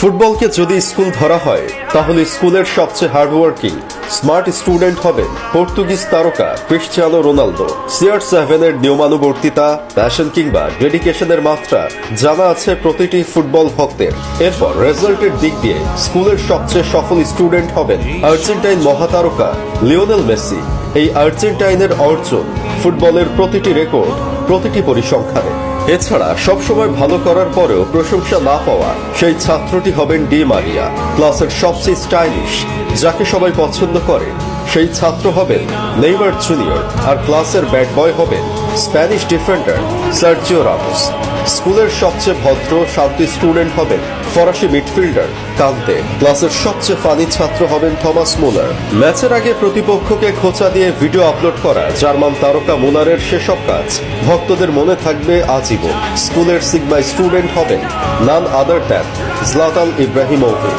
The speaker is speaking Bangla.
ফুটবলকে যদি স্কুল ধরা হয়, তাহলে স্কুলের সবচেয়ে হার্ডওয়ার্কিং স্মার্ট স্টুডেন্ট হবেন পর্তুগিজ তারকা ক্রিশ্চিয়ানো রোনালদো। সিআর সেভেনের নিয়মানুবর্তিতা প্যাশন কিংবা ডেডিকেশনের মাত্রা জানা আছে প্রতিটি ফুটবল ভক্তের। এরপর রেজাল্টের দিক দিয়ে স্কুলের সবচেয়ে সফল স্টুডেন্ট হবেন আর্জেন্টাইন মহাতারকা লিওনেল মেসি। এই আর্জেন্টাইনের অর্জন ফুটবলের প্রতিটি রেকর্ড প্রতিটি পরিসংখ্যানে। এছাড়া সবসময় ভালো করার পরেও প্রশংসা না পাওয়া সেই ছাত্রটি হবেন ডি মারিয়া, ক্লাসের সবচেয়ে স্টাইলিশ, যাকে সবাই পছন্দ করে। সেই ছাত্র হবেন নেইমার জুনিয়র আর ক্লাসের ব্যাট বয় হবেন স্প্যানিশ ডিফেন্ডার সার্জিও রামোস। স্কুলের সবচেয়ে ভদ্র, শান্তি স্টুডেন্ট হবেন ফরাসি মিডফিল্ডার, কান্তে ক্লাসের সবচেয়ে ফানি ছাত্র হবেন থমাস মুলার। ম্যাচের আগে প্রতিপক্ষকে খোঁচা দিয়ে ভিডিও আপলোড করা জার্মান তারকা মুলারের সেসব কাজ। ভক্তদের মনে থাকবে আজীবন। স্কুলের সিগমা স্টুডেন্ট হবেন, none other than Ibrahim Ibrahimovic.